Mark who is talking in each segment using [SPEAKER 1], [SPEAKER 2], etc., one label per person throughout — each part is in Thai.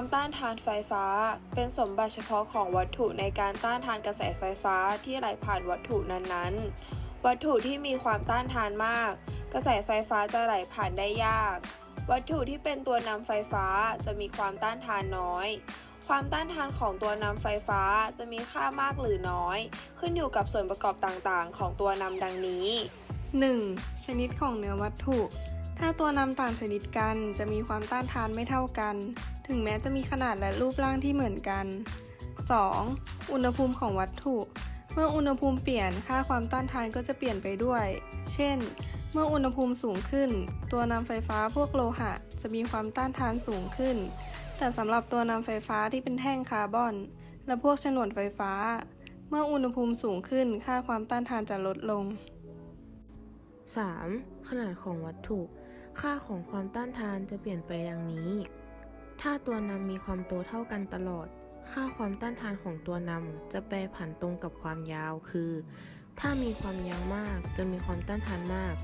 [SPEAKER 1] ความต้านทานไฟฟ้า เป็นสมบัติเฉพาะของวัตถุในการต้านทานกระแสไฟฟ้าที่ไหลผ่านวัตถุนั้นๆ วัตถุที่มีความต้านทานมาก กระแสไฟฟ้าจะไหลผ่านได้ยาก วัตถุที่เป็นตัวนำไฟฟ้าจะมีความต้านทานน้อย ความต้านทานของตัวนำไฟฟ้าจะมีค่ามากหรือน้อย ขึ้นอยู่กับส่วนประกอบต่างๆ ของตัวนำดังนี้
[SPEAKER 2] 1. ชนิดของเนื้อวัตถุ ถ้าตัวนำต่างชนิดกันจะมีความต้านทานไม่เท่ากัน ถึงแม้จะมีขนาดและรูปร่างที่เหมือนกัน 2. อุณหภูมิของวัตถุ เมื่ออุณหภูมิเปลี่ยนค่าความต้านทานก็จะเปลี่ยนไปด้วย เช่น เมื่ออุณหภูมิสูงขึ้น ตัวนำไฟฟ้าพวกโลหะ จะมีความต้านทานสูงขึ้น แต่สำหรับตัวนำไฟฟ้าที่เป็นแท่งคาร์บอน และพวกฉนวนไฟฟ้า เมื่ออุณหภูมิสูงขึ้นค่าความต้านทานจะลดลง
[SPEAKER 3] 3. ขนาดของวัตถุ ค่าของความต้านทานจะเปลี่ยนไปดังนี้ ถ้าตัวนำมีความโตเท่ากันตลอด ค่าความต้านทานของตัวนำจะแปรผันตรงกับความยาว คือ ถ้ามีความยาวมากจะมีความต้านทานมาก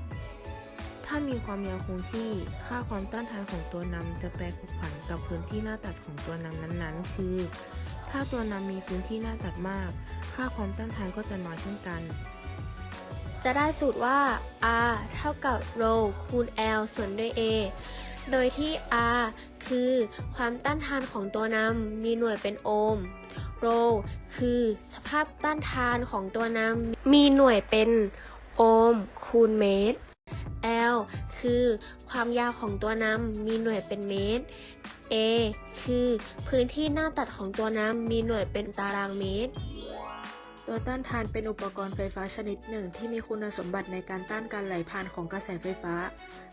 [SPEAKER 3] ถ้ามีความยาวคงที่ ค่าความต้านทานของตัวนำจะแปรผันกับพื้นที่หน้าตัดของตัวนำนั้นๆ คือ ถ้าตัวนำมีพื้นที่หน้าตัดมาก ค่าความต้านทานก็จะน้อยเช่นกัน
[SPEAKER 4] จะได้สูตรว่า R เท่ากับ ρ คูณ L ส่วนด้วย A โดยที่ R คือความต้านทานของตัวนำมีหน่วยเป็นโอห์ม ρ คือสภาพต้านทานของตัวนำมีหน่วยเป็นโอห์มคูณเมตร L คือความยาวของตัวนำมีหน่วยเป็นเมตร A คือพื้นที่หน้าตัดของตัวนำมีหน่วยเป็นตารางเมตร
[SPEAKER 5] ตัวต้านทานเป็นอุปกรณ์ไฟฟ้าชนิดหนึ่ง ที่มีคุณสมบัติในการต้านการไหลผ่านของกระแสไฟฟ้า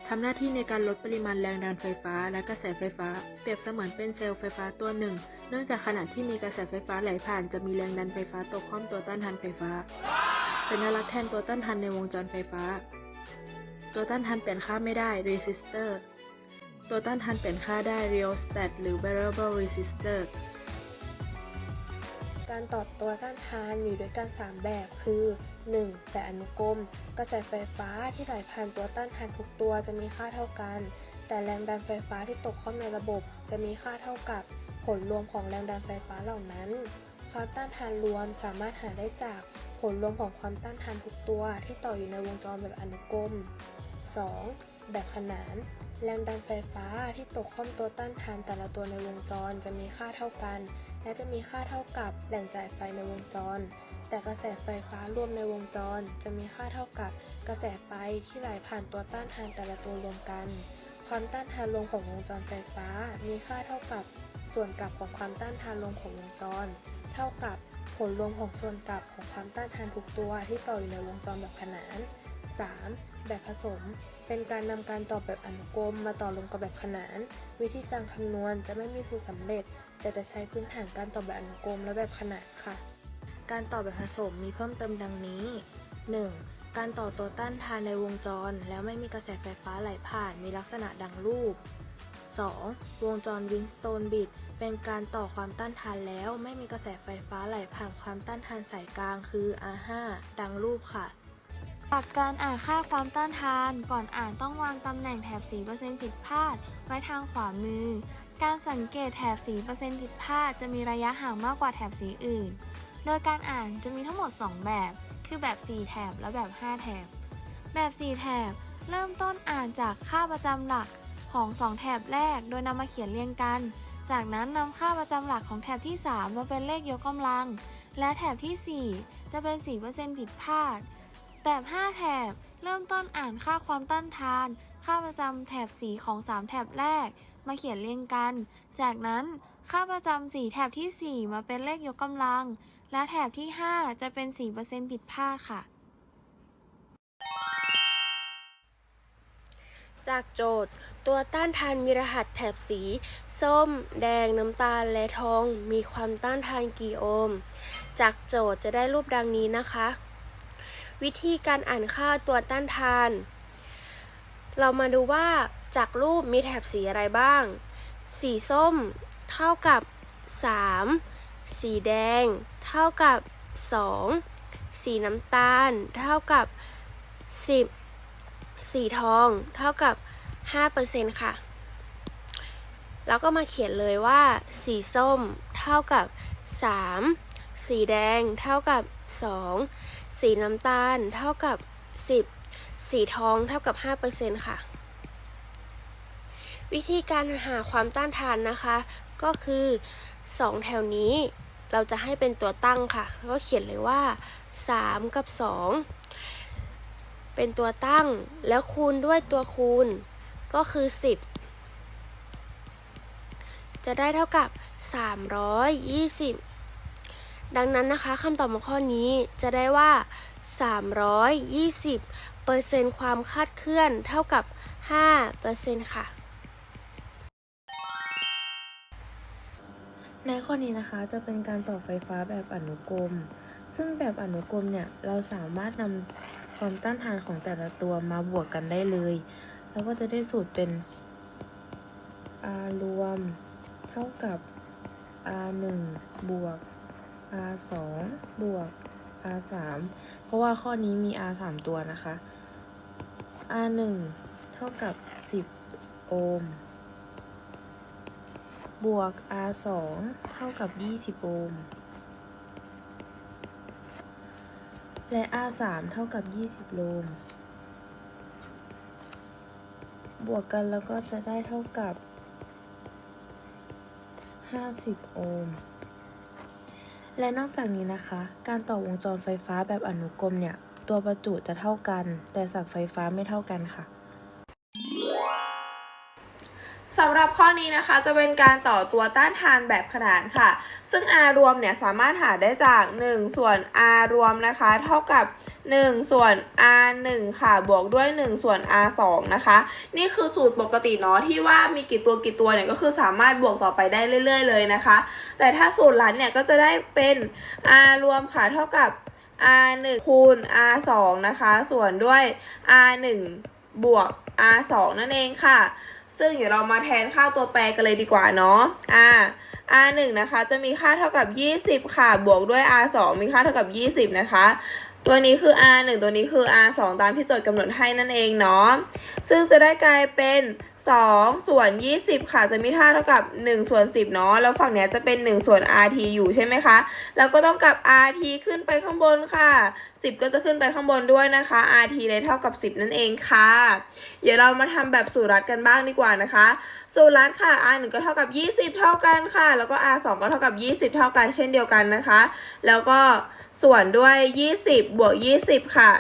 [SPEAKER 5] ทำหน้าที่ในการลดปริมาณแรงดันไฟฟ้าและกระแสไฟฟ้า เปรียบเสมือนเป็นเซลล์ไฟฟ้าตัวหนึ่ง เนื่องจากขณะที่มีกระแสไฟฟ้าไหลผ่านจะมีแรงดันไฟฟ้าตกข้อมตัวต้านทานไฟฟ้าสัญลักษณ์แทนตัวต้านทานในวงจรไฟฟ้า ตัวต้านทานเปลี่ยนค่าไม่ได้ resistor ตัวต้านทานเปลี่ยนค่าได้ rheostat หรือ variable resistor
[SPEAKER 4] การต่อตัวต้านทานมีด้วยกัน 3 แบบ คือ 1. แบบอนุกรม กระแสไฟฟ้าที่ไหลผ่านตัวต้านทานทุกตัวจะมีค่าเท่ากัน แต่แรงดันไฟฟ้าที่ตกเข้าในระบบ จะมีค่าเท่ากับผลรวมของแรงดันไฟฟ้าเหล่านั้น ความต้านทานรวมสามารถหาได้จากผลรวมของความต้านทานทุกตัวที่ต่ออยู่ในวงจรแบบอนุกรม 2. แบบขนาน แรงดันไฟฟ้าที่ตกข้อมตัวต้านทานแต่ละตัวในวงจรจะมีค่าเท่ากัน และจะมีค่าเท่ากับแหล่งจ่ายไฟในวงจร แต่กระแสไฟฟ้ารวมในวงจร จะมีค่าเท่ากับกระแสไฟที่ไหลผ่านตัวต้านทานแต่ละตัวรวมกัน ความต้านทานรวมของวงจรไฟฟ้า มีค่าเท่ากับส่วนกลับของความต้านทานรวมของวงจร เท่ากับผลรวมของส่วนกลับของความต้านทานทุกตัวที่ต่ออยู่ในวงจรแบบขนาน 3. แบบผสม เป็นการนำการต่อแบบอนุกรมมาต่อลงกับแบบขนาน วิธีการคำนวณจะไม่มีสูตรสำเร็จ แต่จะใช้พื้นฐานการต่อแบบอนุกรมและแบบขนานค่ะ
[SPEAKER 5] การต่อแบบผสมมีเพิ่มเติมดังนี้ 1. การต่อตัวต้านทานในวงจร แล้วไม่มีกระแสไฟฟ้าไหลผ่านมีลักษณะดังรูป 2. วงจรวิงสโตนบิดเป็นการต่อความต้านทานแล้ว ไม่มีกระแสไฟฟ้าไหลผ่านความต้านทานสายกลางคือ R5 ดังรูปค่ะ
[SPEAKER 6] หลักการอ่านค่าความต้านทาน ก่อนอ่านต้องวางตำแหน่งแถบสีเปอร์เซ็นต์ผิดพลาด ไว้ทางขวามือ การสังเกตแถบสีเปอร์เซ็นต์ผิดพลาด จะมีระยะห่างมากกว่าแถบสีอื่น โดยการอ่านจะมีทั้งหมด 2 แบบ คือแบบ 4 แถบและแบบ 5 แถบ แบบ 4 แถบ เริ่มต้นอ่านจากค่าประจำหลักของ 2 แถบแรก โดยนำมาเขียนเรียงกัน จากนั้นนำค่าประจำหลักของแถบที่ 3 มาเป็นเลขยกกำลัง และแถบทีสี่4 จะเป็น 4%ผิดพลาด แบบ5แถบ เริ่มต้นอ่านค่าความต้านทาน ค่าประจำแถบสีของ 3 แถบแรก มาเขียนเรียงกัน จากนั้นค่าประจำสีแถบที่ 4 มาเป็นเลขยกกำลัง และแถบที่ 5 จะเป็น 4%ผิดพลาดค่ะ
[SPEAKER 4] จากโจทย์ ตัวต้านทานมีรหัสแถบสี ส้ม แดง น้ำตาล และทอง มีความต้านทานกี่โอห์ม จากโจทย์จะได้รูปดังนี้นะคะ วิธีการอ่านค่าตัวต้านทาน เรามาดูว่าจากรูปมีแถบสีอะไรบ้าง สีส้มเท่ากับ 3 สีแดง เท่ากับ 2 สีน้ำตาล เท่ากับ 10 สีทอง เท่ากับ 5%ค่ะ
[SPEAKER 7] แล้วก็มาเขียนเลยว่า สีส้มเท่ากับ 3 สีแดง เท่ากับ 2 สีน้ำตาลเท่ากับ 10 สีทองเท่ากับ 5%ค่ะ วิธีการหาความต้านทานนะคะ ก็คือ 2 แถวนี้เราจะให้เป็นตัวตั้งค่ะ แล้วก็เขียนเลยว่า 3 กับ 2 เป็นตัวตั้งแล้วคูณด้วยตัวคูณ ก็คือ 10 จะได้เท่ากับ 320 ดังนั้นนะคะคำตอบของข้อนี้จะได้ว่า 320เปอร์เซ็นต์ความคาดเคลื่อนเท่ากับ5เปอร์เซ็นต์ค่ะ
[SPEAKER 3] ในข้อนี้นะคะจะเป็นการต่อไฟฟ้าแบบอนุกรม ซึ่งแบบอนุกรมเนี่ย เราสามารถนำความต้านทานของแต่ละตัวมาบวกกันได้เลย แล้วก็จะได้สูตรเป็น R รวม เท่ากับ R 1บวก R 2บวก R 3เพราะว่าข้อนี้มี R 3ตัวนะคะ R 1เท่ากับ 10 โอห์ม บวก R 2เท่ากับ 20 โอห์ม และ R 3เท่ากับ 20 โลมบวกกันแล้วก็จะได้เท่ากับ 50 โอห์ม และนอกจากนี้นะคะ การต่อวงจรไฟฟ้าแบบอนุกรมเนี่ย ตัวประจุจะเท่ากัน แต่สักไฟฟ้าไม่เท่ากันค่ะ
[SPEAKER 1] สำหรับข้อนี้นะคะจะเป็นการต่อตัวต้านทานแบบขนานค่ะ ซึ่ง R รวมเนี่ยสามารถหาได้จาก 1 ส่วน R รวมนะคะ เท่ากับ 1 ส่วน R 1ค่ะ บวกด้วย 1 ส่วน R 2นะคะ นี่คือสูตรปกติเนาะที่ว่ามีกี่ตัวกี่ตัวเนี่ยก็คือสามารถบวกต่อไปได้เรื่อย ๆ เลยนะคะ แต่ถ้าสูตรลัดเนี่ยก็จะได้เป็น R รวมค่ะเท่ากับ R 1คูณ R 2นะคะ ส่วนด้วย R 1บวก R 2นั่นเองค่ะ ซึ่งเดี๋ยวเรามาแทนค่าตัวแปรกันเลยดีกว่าเนาะอ่า R 1นะคะ จะมีค่าเท่ากับ 20 ค่ะ บวกด้วย R 2มีค่าเท่ากับ 20 นะคะ ตัวนี้คือ R 1ตัวนี้คือ R 2ตามที่โจทย์กำหนดให้นั่นเองเนาะ ซึ่งจะได้กลายเป็น 2 ส่วน 20 ค่ะจะมีค่าเท่ากับ 1 ส่วน 10 เนาะแล้วฝั่งเนี้ยจะเป็น 1 ส่วน RT อยู่ใช่ไหมคะแล้วก็ต้องกลับ RT ขึ้นไปข้างบนค่ะ 10 ก็จะขึ้นไปข้างบนด้วยนะคะ RT เลยเท่ากับ 10 นั่นเองค่ะ เดี๋ยวเรามาทำแบบสูตรรัดกันบ้างดีกว่านะคะ สูตรรัดค่ะ R 1ก็เท่ากับ 20 เท่ากันค่ะ แล้วก็ R 2ก็เท่ากับ 20 เท่ากันเช่นเดียวกันนะคะ แล้วก็ส่วนด้วย 20 บวก 20 ค่ะ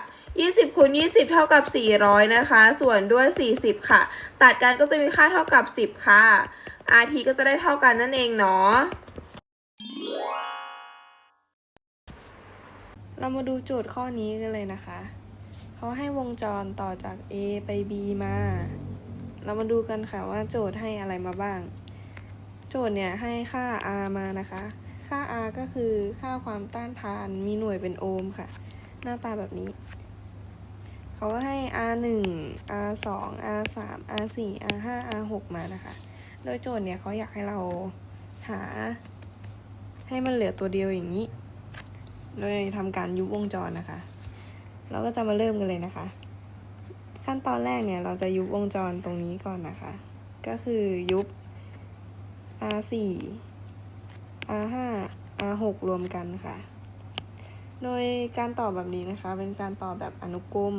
[SPEAKER 1] 20คูณ20 เท่ากับ 400 นะคะ ส่วนด้วย 40 ค่ะ ตัดกันก็จะมีค่าเท่ากับ 10 ค่ะ RT ก็จะได้เท่ากันนั่นเองเนาะ
[SPEAKER 2] เรามาดูโจทย์ข้อนี้กันเลยนะคะ เขาให้วงจรต่อจาก A ไป B มา เรามาดูกันค่ะว่าโจทย์ให้อะไรมาบ้าง โจทย์เนี่ยให้ค่า R มานะคะ ค่า R ก็คือค่าความต้านทานมีหน่วยเป็นโอห์มค่ะ หน้าตาแบบนี้ เขาให้ R 1 R 2 R 3 R 4 R 5 R 6มานะคะ โดยโจทย์เนี่ยเขาอยากให้เราหา ให้มันเหลือตัวเดียวอย่างนี้ โดยทำการยุบวงจรนะคะ เราก็จะมาเริ่มกันเลยนะคะ ขั้นตอนแรกเนี่ยเราจะยุบวงจรตรงนี้ก่อนนะคะ ก็คือยุบ R4 R5 R6 รวมกันค่ะโดยการต่อแบบนี้นะคะ เป็นการต่อแบบอนุกรม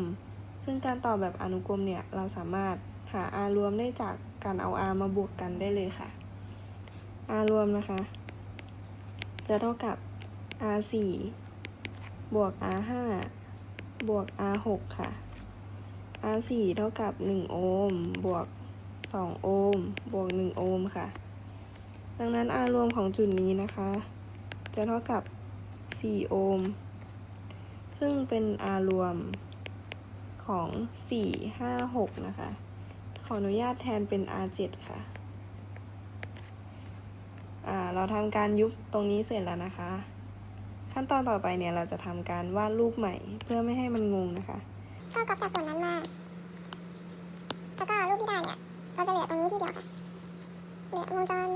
[SPEAKER 2] ซึ่งการต่อแบบอนุกรมเนี่ย เราสามารถหา R รวมได้จากการเอา R มาบวกกันได้เลยค่ะ R รวมนะคะ จะเท่ากับ R4 บวก R5 บวก R6 ค่ะ R4 เท่ากับ 1 โอห์มบวก 2 โอห์มบวก 1 โอห์มค่ะ ดังนั้น R รวมของจุดนี้นะคะ จะเท่ากับ 4 โอห์มซึ่งเป็น R รวม ของ 4 5 6 นะคะ ขออนุญาตแทนเป็น R7 ค่ะ อ่า เราทำการยุบตรงนี้เสร็จแล้วนะคะ ขั้นตอนต่อไปเนี่ยเราจะทำการวาดรูปใหม่ เพื่อไม่ให้มันงงนะคะ
[SPEAKER 8] ก็ก๊อปจากส่วนนั้นมา แล้วก็รูปที่ได้เนี่ย เราจะเหลือตรงนี้ที่เดียวค่ะ เหลือวงจร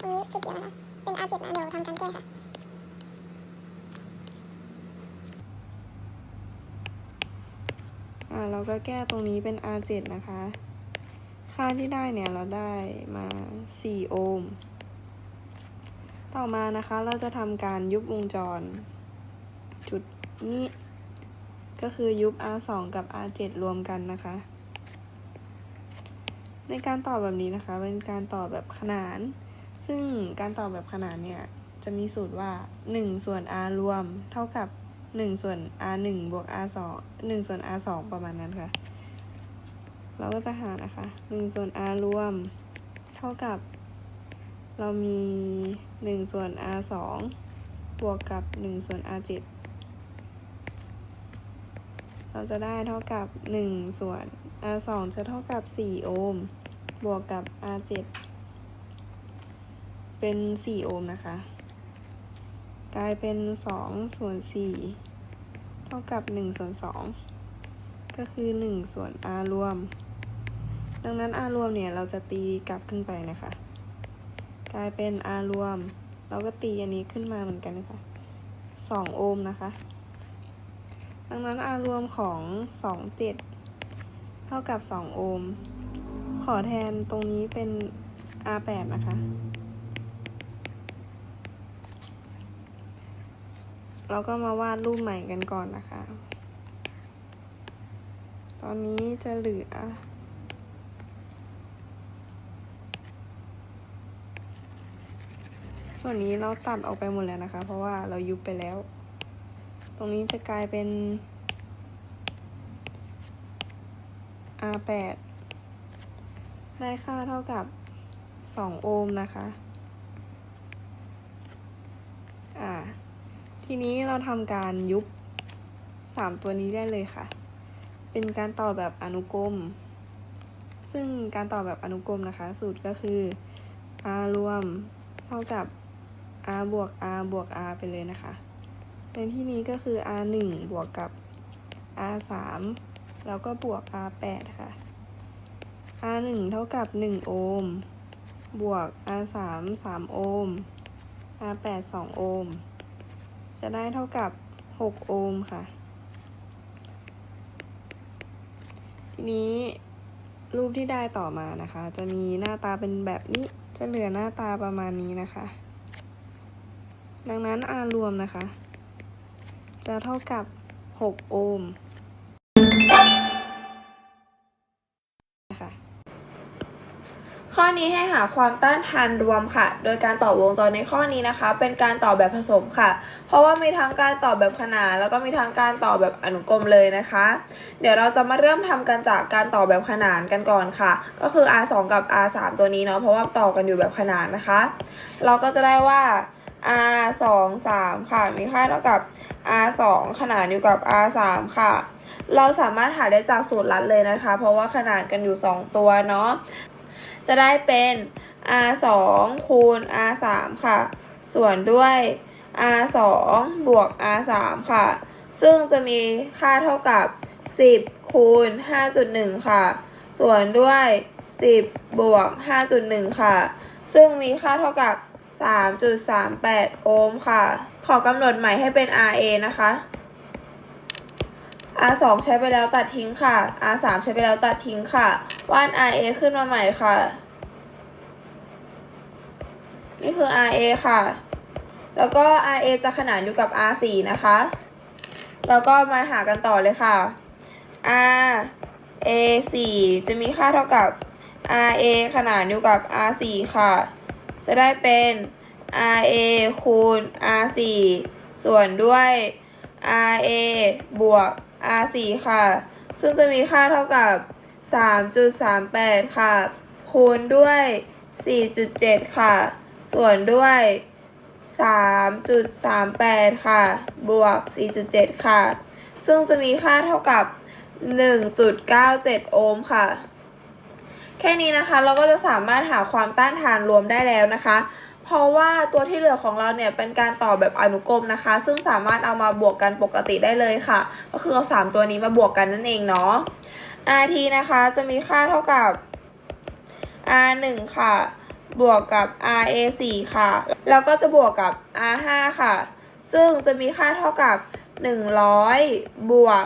[SPEAKER 8] ตรงนี้จุดเดียวนะคะ เป็น R7 นะเดี๋ยวทำการแก้ค่ะ
[SPEAKER 2] อ่าเราก็แก้ตรงนี้เป็น R7 นะคะค่ค่าที่ได้เนี่ยเราได้มา 4 โอห์ม ต่อมานะคะเราจะทำการยุบวงจร จุดนี้ ก็คือยุบ R2 กับ R7 รวมกันนะคะ ในการต่อแบบนี้นะคะ เป็นการต่อแบบขนาน ซึ่งการต่อแบบขนานเนี่ย จะมีสูตรว่า 1 ส่วน R รวมเท่ากับ 1 ส่วน R1 บวก R2 1ส่วน R2 ประมาณนั้นค่ะ เราก็จะหานะคะ 1 ส่วน R รวม เท่ากับ เรามี 1 ส่วน R 2บวกกับ 1 ส่วน R 7เราจะได้เท่ากับ 1 ส่วน R 2จะเท่ากับ 4 โอห์มบวกกับ R 7เป็น 4 โอห์มนะคะ กลายเป็น2ส่วน4เท่ากับ1ส่วน2ก็คือ1ส่วน R รวม ดังนั้น R รวมเนี่ยเราจะตีกลับขึ้นไปนะคะ กลายเป็น R รวม เราก็ตีอันนี้ขึ้นมาเหมือนกันนะคะ2โอห์มนะคะ ดังนั้น R รวมของ2 7เท่ากับ2โอห์มขอแทนตรงนี้เป็น R 8นะคะ เราก็มาวาดรูปใหม่กันก่อนนะคะ ตอนนี้จะเหลือส่วนนี้เราตัดออกไปหมดแล้วนะคะ เพราะว่าเรายุบไปแล้ว ตรงนี้จะกลายเป็น R8 ได้ค่าเท่ากับ 2 โอห์มนะคะ อ่า ทีนี้เราทำการยุบ3ตัวนี้ได้เลยค่ะ เป็นการต่อแบบอนุกรม ซึ่งการต่อแบบอนุกรมนะคะ สูตรก็คือ r รวมเท่ากับ r บวก r บวก r ไปเลยนะคะ ในที่นี้ก็คือ r 1บวกกับ r 3แล้วก็บวก r 8ค่ะ r 1เท่ากับ 1 โอห์ม บวก r 3 3 โอห์ม r 8 2 โอห์ม จะได้เท่ากับ 6 โอห์มค่ะ ทีนี้รูปที่ได้ต่อมานะคะ จะมีหน้าตาเป็นแบบนี้ จะเหลือหน้าตาประมาณนี้นะคะ ดังนั้น R รวมนะคะ จะเท่ากับ 6 โอห์ม
[SPEAKER 1] ข้อนี้ให้หาความต้านทานรวมค่ะ โดยการต่อวงจรในข้อนี้นะคะ เป็นการต่อแบบผสมค่ะ เพราะว่ามีทั้งการต่อแบบขนานแล้วก็มีทั้งการต่อแบบอนุกรมเลยนะคะ เดี๋ยวเราจะมาเริ่มทำกันจากการต่อแบบขนานกันก่อนค่ะ ก็คือ r 2กับ r 3ตัวนี้เนาะเพราะว่าต่อกันอยู่แบบขนานนะคะ เราก็จะได้ว่า r 2 3ค่ะ มีค่าเท่ากับ r 2ขนานอยู่กับ r 3ค่ะเราสามารถหาได้จากสูตรลัดเลยนะคะ เพราะว่าขนานกันอยู่ 2 ตัวเนาะ จะได้เป็น r 2คูณ r 3ค่ะ ส่วนด้วย r 2บวก r 3ค่ะ ซึ่งจะมีค่าเท่ากับ 10 คูณ 5.1 ค่ะ ส่วนด้วย 10 บวก 5.1 ค่ะ ซึ่งมีค่าเท่ากับ 3.38 โอห์มค่ะ ขอกำหนดใหม่ให้เป็น RA นะคะ R 2 ใช้ไปแล้วตัดทิ้งค่ะ R 3 ใช้ไปแล้วตัดทิ้งค่ะวาด RA ขึ้นมาใหม่ค่ะ นี่คือ RA ค่ะ แล้วก็ RA จะขนานอยู่กับ R 4 นะคะ แล้วก็มาหากันต่อเลยค่ะ R A 4จะมีค่าเท่ากับ R A ขนานอยู่กับ R 4ค่ะ จะได้เป็น R A คูณ R 4ส่วนด้วย R A บวก R 4ค่ะ ซึ่งจะมีค่าเท่ากับ 3.38 ค่ะ คูณด้วย 4.7 ค่ะ ส่วนด้วย 3.38 ค่ะ บวก 4.7 ค่ะ ซึ่งจะมีค่าเท่ากับ 1.97 โอห์มค่ะ แค่นี้นะคะเราก็จะสามารถหาความต้านทานรวมได้แล้วนะคะ เพราะว่าตัวที่เหลือของเราเนี่ยเป็นการต่อแบบอนุกรมนะคะ ซึ่งสามารถเอามาบวกกันปกติได้เลยค่ะ ก็คือเอา 3 ตัวนี้มาบวกกันนั่นเองเนาะ rt นะคะจะมีค่าเท่ากับ r 1ค่ะ บวกกับ ra 4ค่ะ แล้วก็จะบวกกับ r 5ค่ะ ซึ่งจะมีค่าเท่ากับ 100 บวก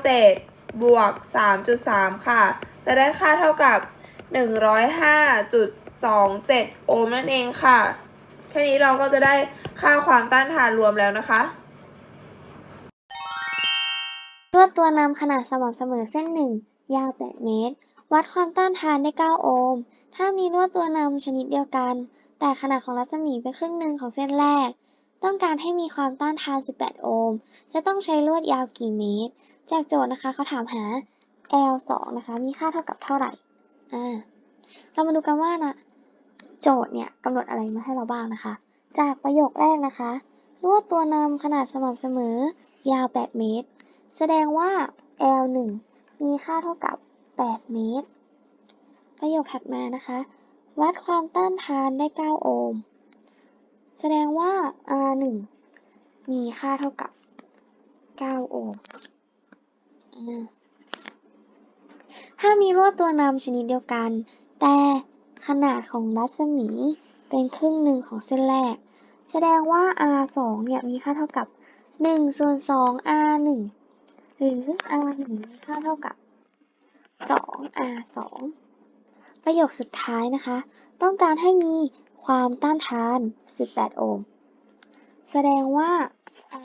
[SPEAKER 1] 1.97 บวก 3.3 ค่ะ จะได้ค่าเท่ากับ 105.27 โอห์มนั่นเองค่ะ แค่นี้เราก็จะได้ค่าความต้านทานรวมแล้วนะคะ
[SPEAKER 8] ลวดตัวนำขนาดสม่ำเสมอเส้นหนึ่งยาว 8 เมตร วัดความต้านทานได้ 9 โอห์ม ถ้ามีลวดตัวนำชนิดเดียวกัน แต่ขนาดของรัศมีเป็นครึ่งหนึ่งของเส้นแรก ต้องการให้มีความต้านทาน 18 โอห์ม จะต้องใช้ลวดยาวกี่เมตร จากโจทย์นะคะเขาถามหา L 2นะคะ มีค่าเท่ากับเท่าไหร่ อ่าเรามาดูกันว่านะโจทย์เนี่ยกำหนดอะไรมาให้เราบ้างนะคะ จากประโยคแรกนะคะลวดตัวนำขนาดสม่ำเสมอ ยาว 8 เมตร แสดงว่า L 1 มีค่าเท่ากับ 8 เมตร ประโยคถัดมานะคะ วัดความต้านทานได้ 9 โอห์ม แสดงว่า R 1 มีค่าเท่ากับ 9 โอห์มอ่า ถ้ามีลวดตัวนำชนิดเดียวกัน แต่ขนาดของรัศมีเป็นครึ่งหนึ่งของเส้นแรก แสดงว่า R 2เนี่ยมีค่าเท่ากับ1ส่วน2 R 1หรือ R 1มีค่าเท่ากับ2 R 2ประโยคสุดท้ายนะคะ ต้องการให้มีความต้านทาน 18 โอห์ม แสดงว่า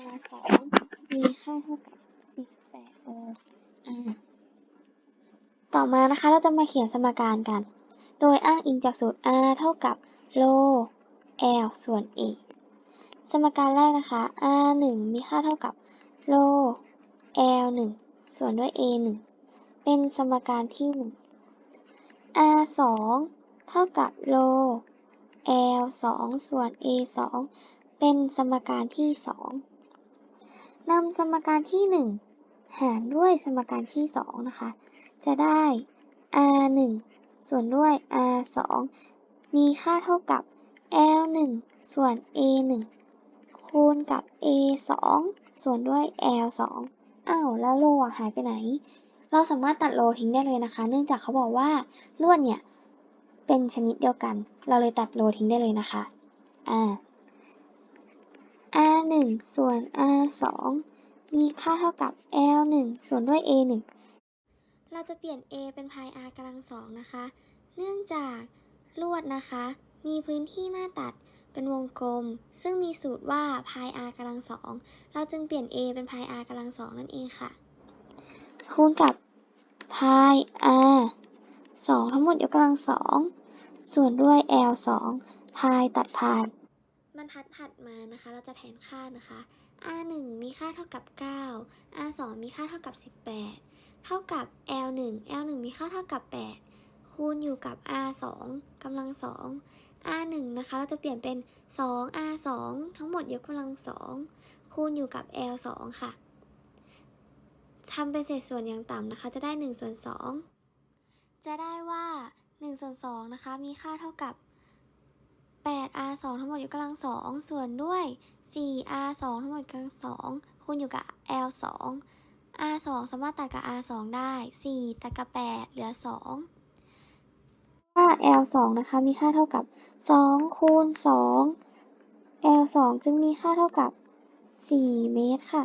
[SPEAKER 8] R 2มีค่าเท่ากับ 18 โอห์ม ต่อมานะคะ เราจะมาเขียนสมการกัน โดยอ้างอิงจากสูตร r เท่ากับโล l ส่วน e สมการแรกนะคะ r 1มีค่าเท่ากับโล l 1ส่วนด้วย a 1เป็นสมการที่ 1 r 2เท่ากับโล l 2ส่วน a 2เป็นสมการที่ 2นำสมการที่ 1 หารด้วยสมการที่ 2 นะคะ จะได้ R 1ส่วนด้วย R 2มีค่าเท่ากับ L 1ส่วน A 1คูณกับ A 2ส่วนด้วย L 2อ้าวแล้วโลหายไปไหน เราสามารถตัดโลทิ้งได้เลยนะคะ เนื่องจากเขาบอกว่าลวดเนี่ย เป็นชนิดเดียวกัน เราเลยตัดโลทิ้งได้เลยนะคะอ่า R 1ส่วน R 2มีค่าเท่ากับ L 1ส่วนด้วย A 1 เราจะเปลี่ยน A เป็นพาย R กำลังสองนะคะ เนื่องจากลวดนะคะ มีพื้นที่หน้าตัดเป็นวงกลม ซึ่งมีสูตรว่าพาย r กำลังสองเราจึงเปลี่ยน a เป็นพาย r กำลังสองนั่นเองค่ะคูณกับพาย r สองทั้งหมดยกกำลังสองส่วนด้วย l สองพายตัดพายบรรทัดถัดมานะคะ เราจะแทนค่านะคะ r 1มีค่าเท่ากับ 9 r 2มีค่าเท่ากับ 18 เท่ากับ l 1 l 1มีค่าเท่ากับ 8 คูณอยู่กับ r 2กำลังสอง r 1นะคะ เราจะเปลี่ยนเป็น 2 r 2ทั้งหมดยกกำลังสองคูณอยู่กับ l 2ค่ะทำเป็นเศษส่วนอย่างต่ำนะคะ จะได้1ส่วน2จะได้ว่า1ส่วน2นะคะ มีค่าเท่ากับ 8 r 2ทั้งหมดยกกำลังสองส่วนด้วย 4 r 2ทั้งหมดกำลังสองคูณอยู่กับ l 2 r 2สามารถตัดกับ r 2ได้ 4 ตัดกับ 8 เหลือ2ค่า l 2นะคะ มีค่าเท่ากับ 2 คูณ 2 l 2จึงมีค่าเท่ากับ 4 เมตรค่ะ